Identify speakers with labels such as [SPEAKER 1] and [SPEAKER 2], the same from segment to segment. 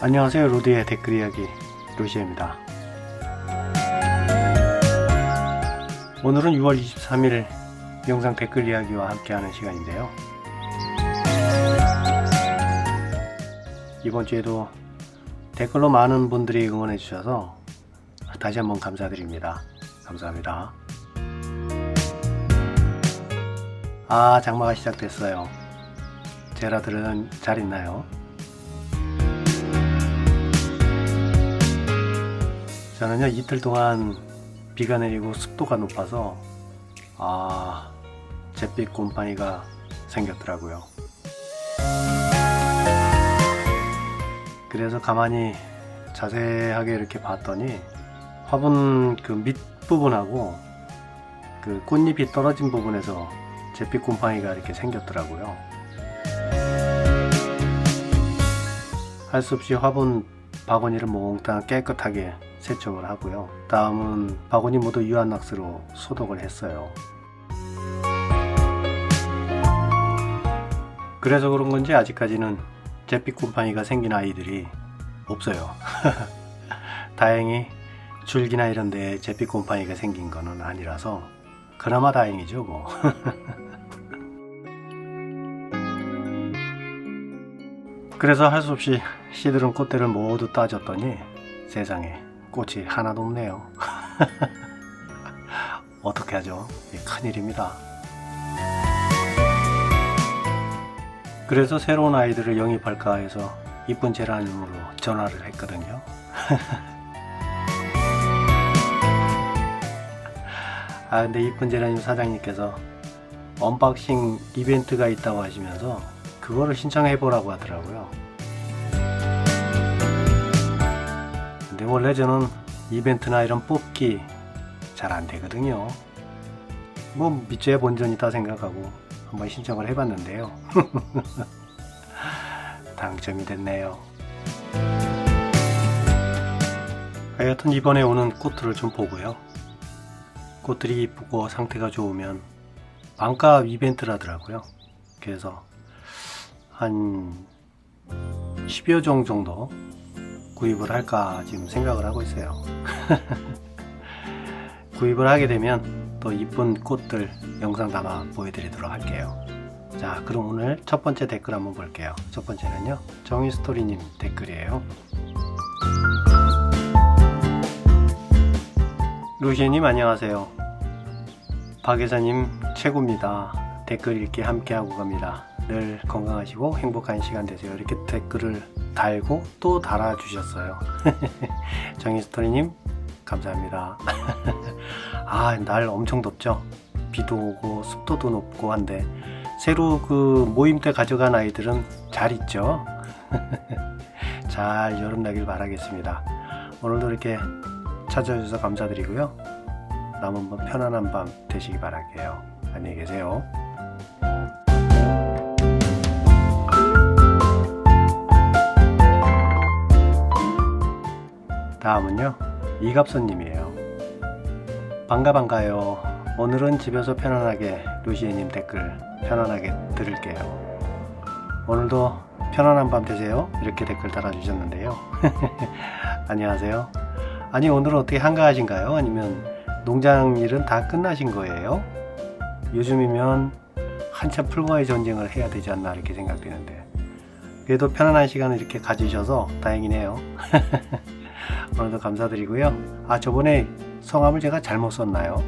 [SPEAKER 1] 안녕하세요. 로드의 댓글 이야기 루시입니다. 오늘은 6월 23일 영상 댓글 이야기와 함께하는 시간인데요. 이번 주에도 댓글로 많은 분들이 응원해 주셔서 다시 한번 감사드립니다. 감사합니다. 아 장마가 시작됐어요. 제라들은 잘 있나요? 저는요 이틀 동안 비가 내리고 습도가 높아서 아 잿빛 곰팡이가 생겼더라고요. 그래서 가만히 자세하게 이렇게 봤더니 화분 그 밑부분하고 그 꽃잎이 떨어진 부분에서 잿빛 곰팡이가 이렇게 생겼더라고요. 할 수 없이 화분 바구니를 몽땅 깨끗하게 세척을 하고요. 다음은 바구니 모두 유한낙스로 소독을 했어요. 그래서 그런 건지 아직까지는 잿빛 곰팡이가 생긴 아이들이 없어요. 다행히 줄기나 이런 데에 잿빛 곰팡이가 생긴 거는 아니라서 그나마 다행이죠 뭐. 그래서 할 수 없이 시들은 꽃들을 모두 따졌더니 세상에 꽃이 하나도 없네요. 어떻게 하죠? 이 큰일입니다. 그래서 새로운 아이들을 영입할까 해서 이쁜 제라늄으로 전화를 했거든요. 아 근데 이쁜 제라늄 사장님께서 언박싱 이벤트가 있다고 하시면서 그거를 신청해 보라고 하더라고요. 원래 저는 이벤트나 이런 뽑기 잘 안 되거든요. 뭐 밑줄에 본전이다 생각하고 한번 신청을 해봤는데요. 당첨이 됐네요. 하여튼 이번에 오는 꽃들을 좀 보고요. 꽃들이 이쁘고 상태가 좋으면 반값 이벤트라더라고요. 그래서 한 10여 종 정도 구입을 할까 지금 생각을 하고 있어요. 구입을 하게 되면 또 이쁜 꽃들 영상 담아 보여드리도록 할게요. 자, 그럼 오늘 첫 번째 댓글 한번 볼게요. 첫 번째는요, 정의스토리님 댓글이에요. 루시님 안녕하세요. 박예사님 최고입니다. 댓글 읽기 함께하고 갑니다. 늘 건강하시고 행복한 시간 되세요. 이렇게 댓글을 달고 또 달아주셨어요. 정희스토리님 감사합니다. 아, 날 엄청 덥죠? 비도 오고 습도도 높고 한데 새로 그 모임 때 가져간 아이들은 잘 있죠? 잘 여름 나길 바라겠습니다. 오늘도 이렇게 찾아주셔서 감사드리고요. 남은 밤 편안한 밤 되시기 바랄게요. 안녕히 계세요. 다음은요 이갑선님이에요. 반가 반가요. 오늘은 집에서 편안하게 루시에님 댓글 편안하게 들을게요. 오늘도 편안한 밤 되세요. 이렇게 댓글 달아주셨는데요. 안녕하세요. 아니 오늘은 어떻게 한가하신가요? 아니면 농장 일은 다 끝나신 거예요? 요즘이면 한참 풀과의 전쟁을 해야 되지 않나 이렇게 생각되는데. 그래도 편안한 시간을 이렇게 가지셔서 다행이네요 오늘도 감사드리고요. 아 저번에 성함을 제가 잘못 썼나요?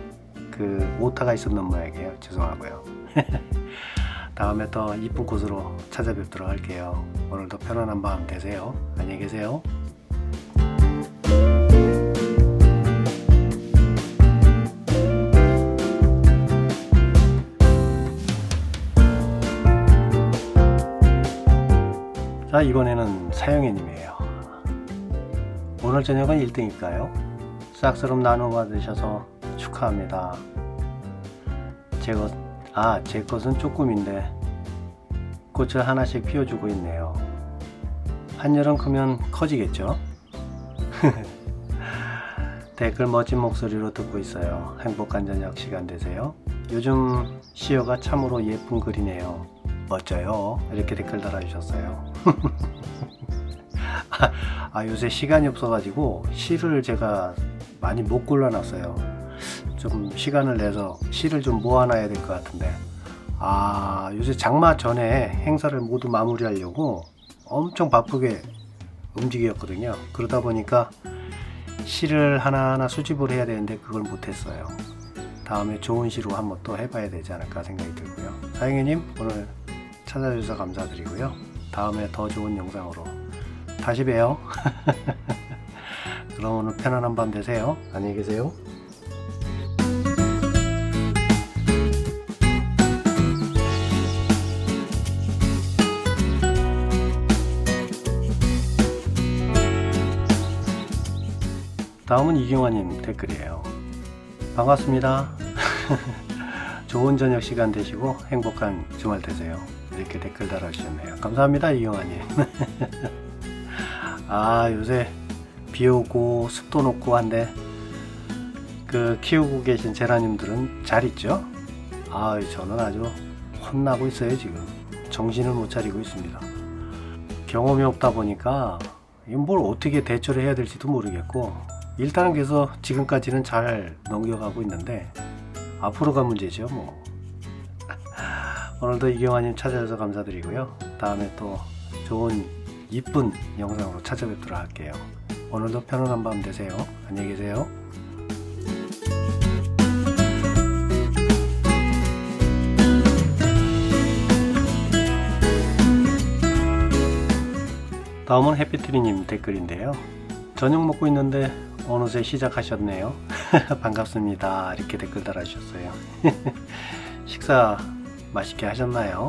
[SPEAKER 1] 그 오타가 있었는 모양이에요. 죄송하고요. 다음에 또 이쁜 곳으로 찾아뵙도록 할게요. 오늘도 편안한 밤 되세요. 안녕히 계세요. 자 이번에는 사영애님이에요. 오늘 저녁은 1등일까요? 싹스럼 나눠 받으셔서 축하합니다. 제 것, 아, 제 것은 조금인데 꽃을 하나씩 피워주고 있네요. 한여름 크면 커지겠죠? 댓글 멋진 목소리로 듣고 있어요. 행복한 저녁 시간 되세요. 요즘 시어가 참으로 예쁜 글이네요. 멋져요. 이렇게 댓글 달아주셨어요. 아 요새 시간이 없어가지고 실을 제가 많이 못 골라놨어요. 좀 시간을 내서 실을 좀 모아놔야 될 것 같은데 아 요새 장마 전에 행사를 모두 마무리하려고 엄청 바쁘게 움직였거든요. 그러다 보니까 실을 하나하나 수집을 해야 되는데 그걸 못했어요. 다음에 좋은 시로 한번 또 해봐야 되지 않을까 생각이 들고요. 사행이님 오늘 찾아주셔서 감사드리고요. 다음에 더 좋은 영상으로 다시 봬요. 그럼 오늘 편안한 밤 되세요. 안녕히 계세요. 다음은 이경화님 댓글이에요. 반갑습니다. 좋은 저녁 시간 되시고 행복한 주말 되세요. 이렇게 댓글 달아주셨네요. 감사합니다, 이경화님. 아, 요새 비 오고 습도 높고 한데 그 키우고 계신 제라님들은 잘 있죠? 아, 저는 아주 혼나고 있어요, 지금. 정신을 못 차리고 있습니다. 경험이 없다 보니까 뭘 어떻게 대처를 해야 될지도 모르겠고 일단은 그래서 지금까지는 잘 넘겨가고 있는데 앞으로가 문제죠 뭐 오늘도 이경아님 찾아줘서 감사드리고요 다음에 또 좋은 이쁜 영상으로 찾아뵙도록 할게요 오늘도 편안한 밤 되세요 안녕히 계세요 다음은 해피트리님 댓글인데요 저녁 먹고 있는데 어느새 시작하셨네요. 반갑습니다. 이렇게 댓글 달아주셨어요. 식사 맛있게 하셨나요?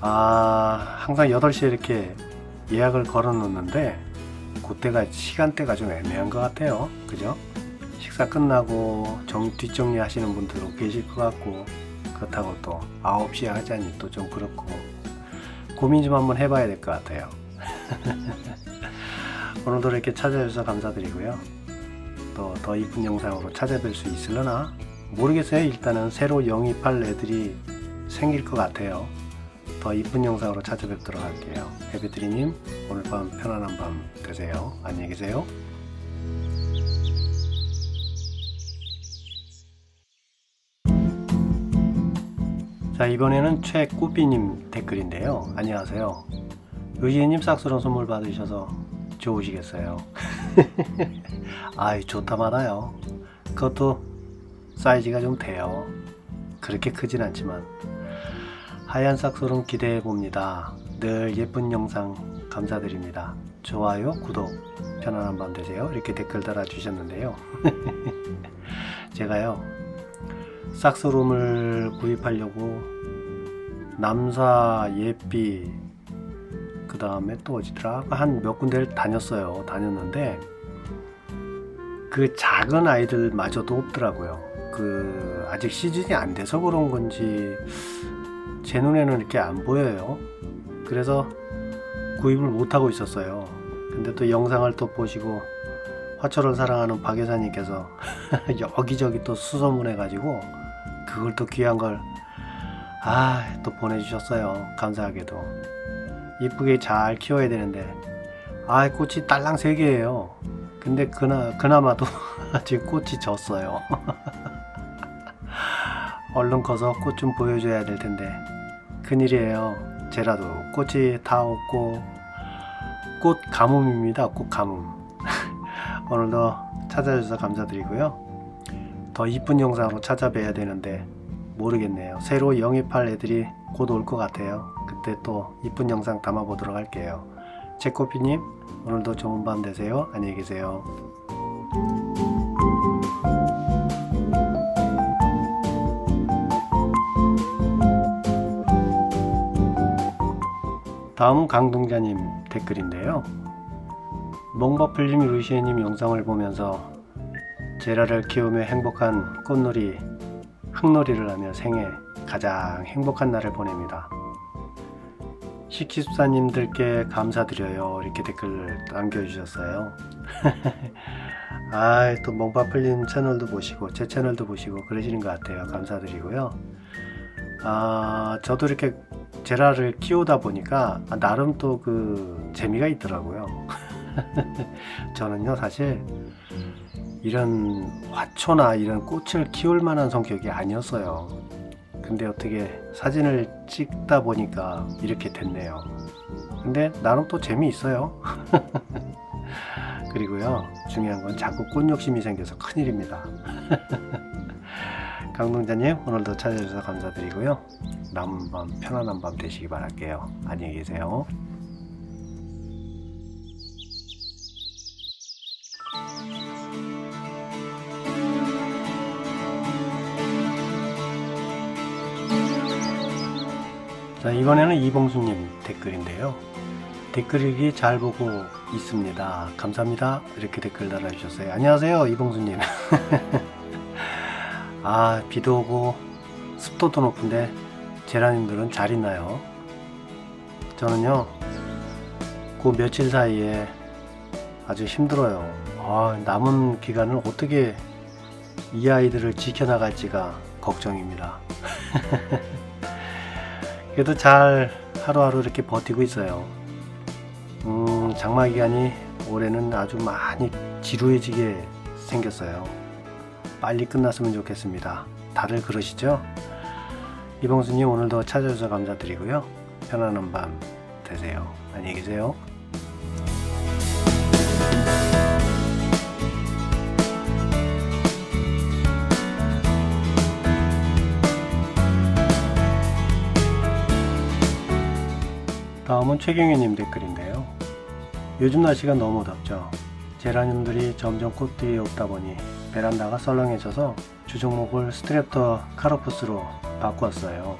[SPEAKER 1] 아, 항상 8시에 이렇게 예약을 걸어 놓는데, 그때가, 시간대가 좀 애매한 것 같아요. 그죠? 식사 끝나고 정, 뒷정리 하시는 분들도 계실 것 같고, 그렇다고 또 9시에 하자니 또 좀 그렇고, 고민 좀 한번 해봐야 될 것 같아요. 오늘도 이렇게 찾아주셔서 감사드리고요. 또 더 이쁜 영상으로 찾아뵐 수 있으려나 모르겠어요. 일단은 새로 영입할 애들이 생길 것 같아요. 더 이쁜 영상으로 찾아뵙도록 할게요. 해비트리님 오늘 밤 편안한 밤 되세요. 안녕히 계세요. 자 이번에는 최꾸비님 댓글인데요. 안녕하세요. 의지님 싹스런 선물 받으셔서 좋으시겠어요. 아이 좋다 많아요. 그것도 사이즈가 좀 돼요. 그렇게 크진 않지만 하얀 싹소름 기대해 봅니다. 늘 예쁜 영상 감사드립니다. 좋아요, 구독, 편안한 밤 되세요. 이렇게 댓글 달아주셨는데요. 제가요, 싹소름을 구입하려고 남사 예삐 그 다음에 또 어디더라 한 몇 군데를 다녔어요 다녔는데 그 작은 아이들마저도 없더라고요 그 아직 시즌이 안 돼서 그런 건지 제 눈에는 이렇게 안 보여요. 그래서 구입을 못 하고 있었어요. 근데 또 영상을 또 보시고 화초를 사랑하는 박 여사님께서 여기저기 또 수소문해 가지고 그걸 또 귀한 걸 아 또 보내주셨어요. 감사하게도. 이쁘게 잘 키워야 되는데. 아 꽃이 딸랑 세 개예요. 근데 그나 그나마도 지금 꽃이 졌어요. 얼른 커서 꽃 좀 보여줘야 될 텐데 큰일이에요 제라도 꽃이 다 없고 꽃 가뭄입니다 꽃 가뭄 오늘도 찾아주셔서 감사드리고요 더 이쁜 영상으로 찾아뵈야 되는데 모르겠네요 새로 영입할 애들이 곧 올 것 같아요 그때 또 이쁜 영상 담아보도록 할게요. 제코피님 오늘도 좋은 밤 되세요. 안녕히 계세요. 다음은 강동자님 댓글인데요. 멍버플님 루시에님 영상을 보면서 제라를 키우며 행복한 꽃놀이, 흙놀이를 하며 생애 가장 행복한 날을 보냅니다. 식기숙사님들께 감사드려요. 이렇게 댓글 남겨주셨어요. 아, 또 멍바풀님 채널도 보시고, 제 채널도 보시고, 그러시는 것 같아요. 감사드리고요. 아, 저도 이렇게 제라를 키우다 보니까 아, 나름 또 그 재미가 있더라고요. 저는요 사실 이런 화초나 이런 꽃을 키울 만한 성격이 아니었어요. 근데 어떻게 사진을 찍다 보니까 이렇게 됐네요. 근데 나름 또 재미있어요. 그리고요 중요한 건 자꾸 꽃 욕심이 생겨서 큰일입니다. 강동자님 오늘도 찾아주셔서 감사드리고요. 남은 밤 편안한 밤 되시기 바랄게요. 안녕히 계세요. 자 이번에는 이봉수님 댓글인데요. 댓글 읽기 잘 보고 있습니다. 감사합니다. 이렇게 댓글 달아주셨어요. 안녕하세요 이봉수님. 아 비도 오고 습도도 높은데 제라님들은 잘 있나요? 저는요 그 며칠 사이에 아주 힘들어요. 아, 남은 기간을 어떻게 이 아이들을 지켜나갈지가 걱정입니다. 그래도 잘 하루하루 이렇게 버티고 있어요. 음, 장마 기간이 올해는 아주 많이 지루해지게 생겼어요. 빨리 끝났으면 좋겠습니다. 다들 그러시죠? 이봉수님 오늘도 찾아주셔서 감사드리고요. 편안한 밤 되세요. 안녕히 계세요. 다음은 최경현님 댓글인데요. 요즘 날씨가 너무 덥죠. 제라늄들이 점점 꽃들이 없다 보니 베란다가 썰렁해져서 주종목을 스트랩터 카로푸스로 바꾸었어요.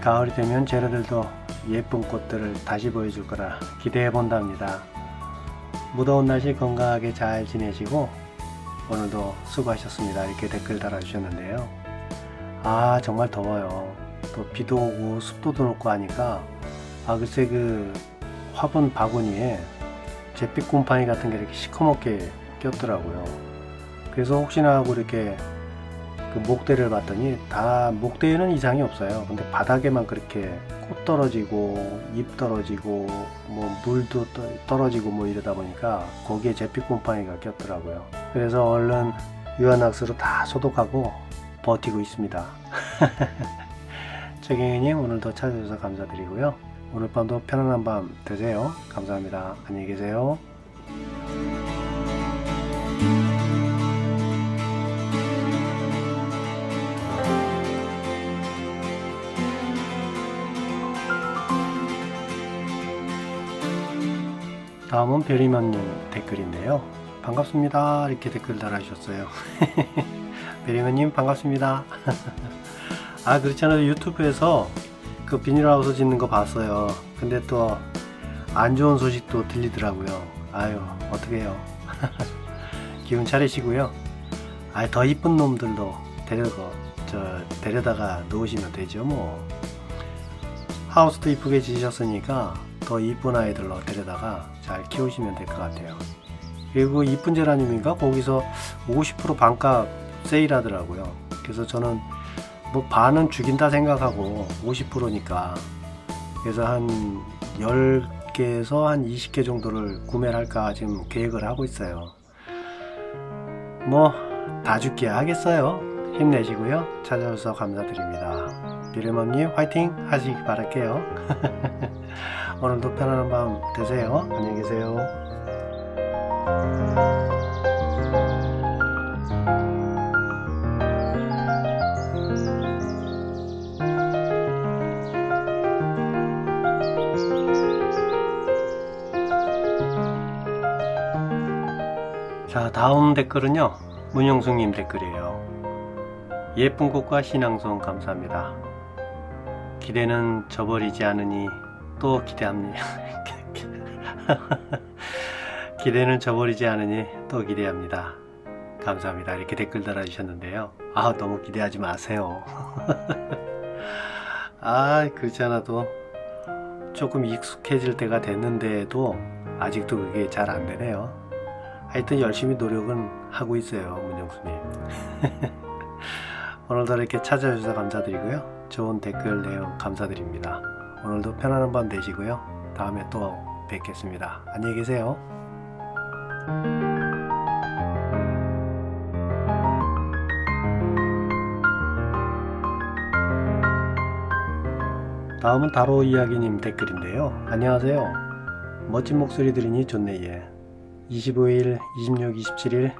[SPEAKER 1] 가을이 되면 제라들도 예쁜 꽃들을 다시 보여줄 거라 기대해 본답니다. 무더운 날씨 건강하게 잘 지내시고 오늘도 수고하셨습니다. 이렇게 댓글 달아주셨는데요. 아 정말 더워요. 또 비도 오고 습도도 높고 하니까 아 글쎄 그 화분 바구니에 잿빛 곰팡이 같은 게 이렇게 시커멓게 꼈더라고요. 그래서 혹시나 하고 이렇게 그 목대를 봤더니 다 목대에는 이상이 없어요. 근데 바닥에만 그렇게 꽃 떨어지고 잎 떨어지고 뭐 물도 떠- 떨어지고 뭐 이러다 보니까 거기에 잿빛 곰팡이가 꼈더라고요. 그래서 얼른 유한낙스로 다 소독하고 버티고 있습니다. 최경희님 오늘도 찾아주셔서 감사드리고요. 오늘 밤도 편안한 밤 되세요. 감사합니다. 안녕히 계세요. 다음은 베리만님 댓글인데요. 반갑습니다. 이렇게 댓글 달아주셨어요. 베리만님 반갑습니다. 아 그렇잖아요. 유튜브에서 그 비닐하우스 짓는 거 봤어요. 근데 또 안 좋은 소식도 들리더라고요. 아유 어떻게 해요. 기운 차리시고요. 아더 이쁜 놈들도 데려가 저 데려다가 놓으시면 되죠 뭐. 하우스도 이쁘게 지으셨으니까 더 이쁜 아이들로 데려다가 잘 키우시면 될 것 같아요. 그리고 이쁜 제라늄인가 거기서 50% 반값 세일하더라고요. 그래서 저는 뭐 반은 죽인다 생각하고 50%니까 그래서 한 10개에서 한 20개 정도를 구매를 할까 지금 계획을 하고 있어요. 뭐 다 죽게 하겠어요. 힘내시고요. 찾아주셔서 감사드립니다. 비르맘님 화이팅 하시기 바랄게요. 오늘도 편안한 밤 되세요. 안녕히 계세요. 자, 다음 댓글은요. 문영숙님 댓글이에요. 예쁜 꽃과 신앙송 감사합니다. 기대는 저버리지 않으니 또 기대합니다. 기대는 저버리지 않으니 또 기대합니다. 감사합니다. 이렇게 댓글 달아주셨는데요. 아, 너무 기대하지 마세요. 아, 그렇지 않아도 조금 익숙해질 때가 됐는데도 아직도 그게 잘 안 되네요. 하여튼 열심히 노력은 하고 있어요, 문영수님. 오늘도 이렇게 찾아주셔서 감사드리고요. 좋은 댓글 내용 감사드립니다. 오늘도 편안한 밤 되시고요. 다음에 또 뵙겠습니다. 안녕히 계세요. 다음은 다로 이야기님 댓글인데요. 안녕하세요. 멋진 목소리 들으니 좋네 예. 25일, 26, 27일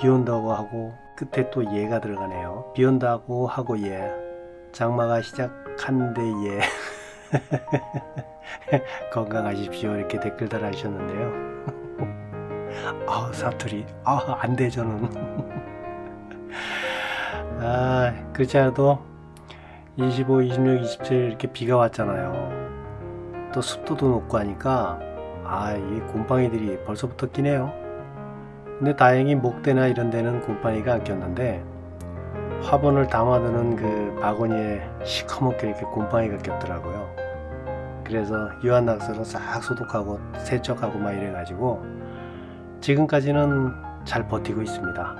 [SPEAKER 1] 비 온다고 하고 끝에 또 예가 들어가네요. 비 온다고 하고 예. 장마가 시작한데 예. 건강하십시오 이렇게 댓글 달아주셨는데요. 아 사투리 아 안 돼 저는. 아 그렇지 않아도 25, 26, 27 이렇게 비가 왔잖아요. 또 습도도 높고 하니까 아, 이 곰팡이들이 벌써부터 끼네요. 근데 다행히 목대나 이런 데는 곰팡이가 안 꼈는데 화분을 담아두는 그 바구니에 시커멓게 이렇게 곰팡이가 꼈더라고요. 그래서 유한낙서로 싹 소독하고 세척하고 막 이래가지고 지금까지는 잘 버티고 있습니다.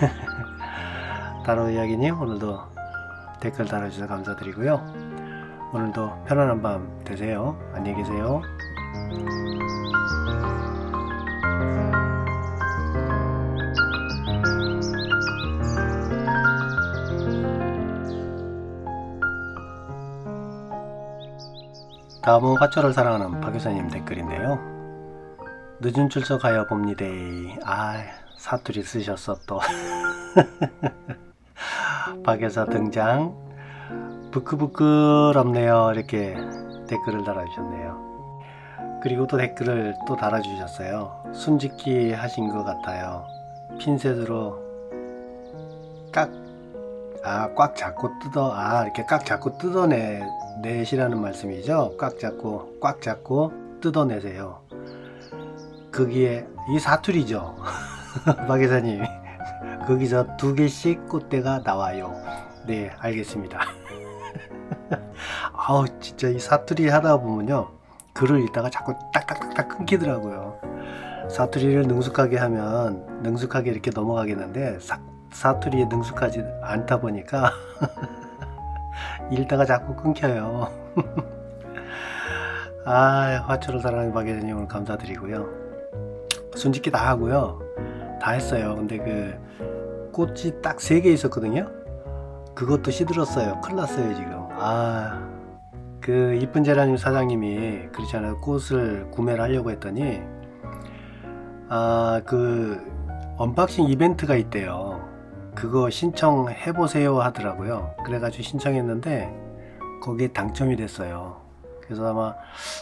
[SPEAKER 1] 다로 이야기님 오늘도 댓글 달아주셔서 감사드리고요. 오늘도 편안한 밤 되세요. 안녕히 계세요. 다음은 화초를 사랑하는 박유사님 댓글인데요. 늦은 출석하여 봅니다. 아, 사투리 쓰셨어 또. 박여사 등장. 부끄부끄럽네요. 이렇게 댓글을 달아주셨네요. 그리고 또 댓글을 또 달아주셨어요. 순짓기 하신 것 같아요. 핀셋으로 깍, 아, 꽉 잡고 뜯어, 아, 이렇게 꽉 잡고 뜯어내, 내시라는 말씀이죠. 꽉 잡고, 꽉 잡고 뜯어내세요. 거기에, 이 사투리죠. 박 여사님. 거기서 두 개씩 꽃대가 나와요. 네, 알겠습니다. 아우, 진짜 이 사투리 하다 보면요. 글을 읽다가 자꾸 딱딱딱딱 끊기더라고요. 사투리를 능숙하게 하면 능숙하게 이렇게 넘어가겠는데 사, 사투리에 능숙하지 않다 보니까 읽다가 자꾸 끊겨요. 아, 화초를 사랑하는 박예진님 오늘 감사드리고요. 순짓기 다 하고요. 다 했어요. 근데 그 꽃이 딱 세 개 있었거든요. 그것도 시들었어요. 큰일 났어요, 지금. 아, 그 이쁜 제라님 사장님이 그렇잖아요. 꽃을 구매를 하려고 했더니 아, 그 언박싱 이벤트가 있대요. 그거 신청해 보세요 하더라고요. 그래가지고 신청했는데 거기에 당첨이 됐어요. 그래서 아마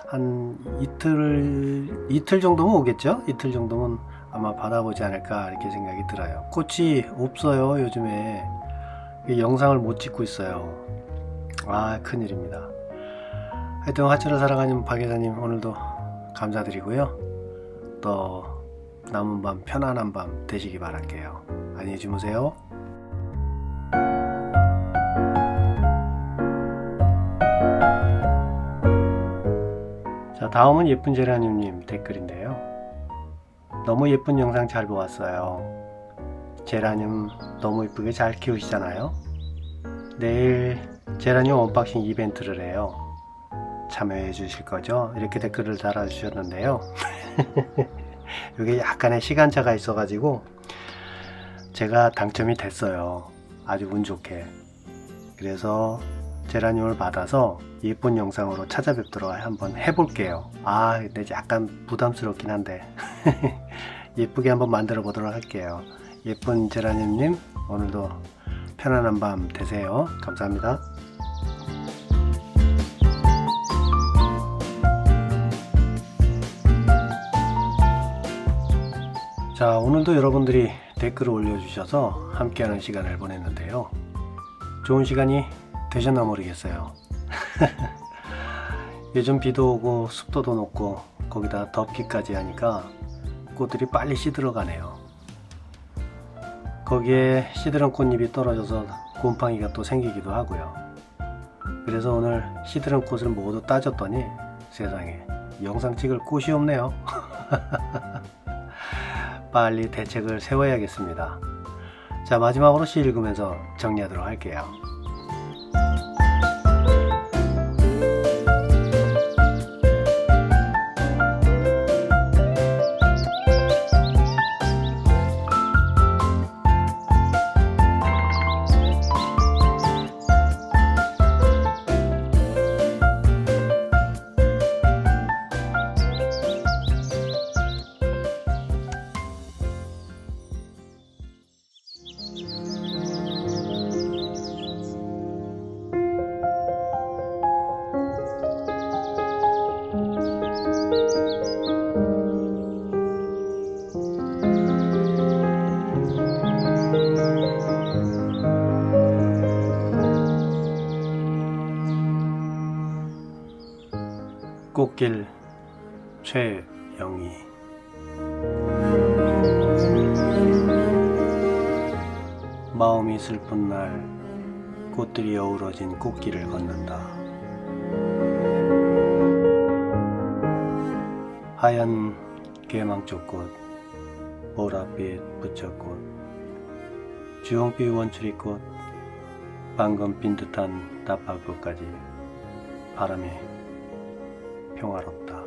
[SPEAKER 1] 한 이틀 이틀 정도면 오겠죠? 이틀 정도면 아마 받아보지 않을까 이렇게 생각이 들어요. 꽃이 없어요 요즘에 영상을 못 찍고 있어요. 아 큰일입니다. 하여튼 화초를 사랑하는 박 여사님 오늘도 감사드리고요. 또 남은 밤 편안한 밤 되시기 바랄게요. 안녕히 주무세요. 자 다음은 예쁜 제라님님 댓글인데요. 너무 예쁜 영상 잘 보았어요. 제라님 너무 예쁘게 잘 키우시잖아요. 내일 제라님 언박싱 이벤트를 해요. 참여해 주실 거죠? 이렇게 댓글을 달아주셨는데요. 이게 약간의 시간차가 있어가지고 제가 당첨이 됐어요. 아주 운 좋게. 그래서 제라늄을 받아서 예쁜 영상으로 찾아뵙도록 한번 해볼게요. 아, 근데 약간 부담스럽긴 한데 예쁘게 한번 만들어 보도록 할게요. 예쁜 제라늄님 오늘도 편안한 밤 되세요. 감사합니다. 자, 오늘도 여러분들이 댓글을 올려주셔서 함께하는 시간을 보냈는데요. 좋은 시간이 되셨나 모르겠어요. 요즘 비도 오고 습도도 높고 거기다 덥기까지 하니까 꽃들이 빨리 시들어 가네요. 거기에 시드런 꽃잎이 떨어져서 곰팡이가 또 생기기도 하고요. 그래서 오늘 시드런 꽃을 모두 따졌더니 세상에 영상 찍을 꽃이 없네요. 빨리 대책을 세워야겠습니다. 자, 마지막으로 시 읽으면서 정리하도록 할게요. 길 최영희 마음이 슬픈 날 꽃들이 어우러진 꽃길을 걷는다. 하얀 개망초꽃, 보랏빛 부처꽃, 주홍빛 원추리꽃, 방금 빈 듯한 나팔꽃까지 바람이 평화롭다.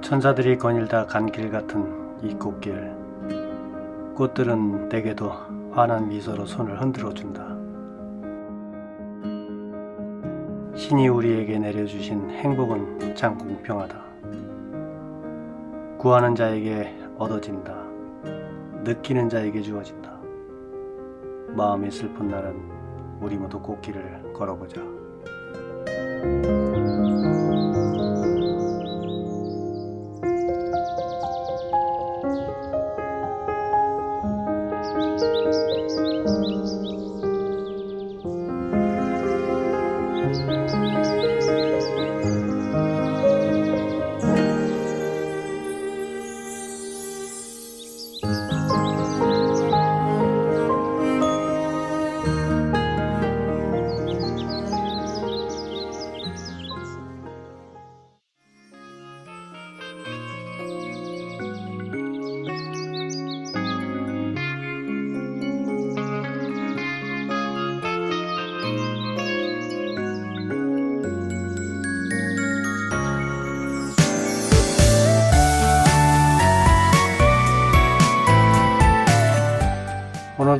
[SPEAKER 1] 천사들이 거닐다 간 길 같은 이 꽃길. 꽃들은 내게도 환한 미소로 손을 흔들어 준다. 신이 우리에게 내려주신 행복은 참 공평하다. 구하는 자에게 얻어진다. 느끼는 자에게 주어진다. 마음이 슬픈 날은 우리 모두 꽃길을 걸어보자.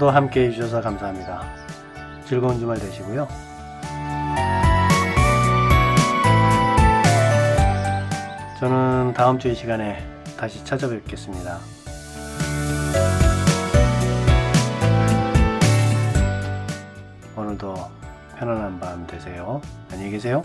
[SPEAKER 1] 오늘도 함께 해주셔서 감사합니다. 즐거운 주말 되시고요. 저는 다음 주 이 시간에 다시 찾아뵙겠습니다. 오늘도 편안한 밤 되세요. 안녕히 계세요.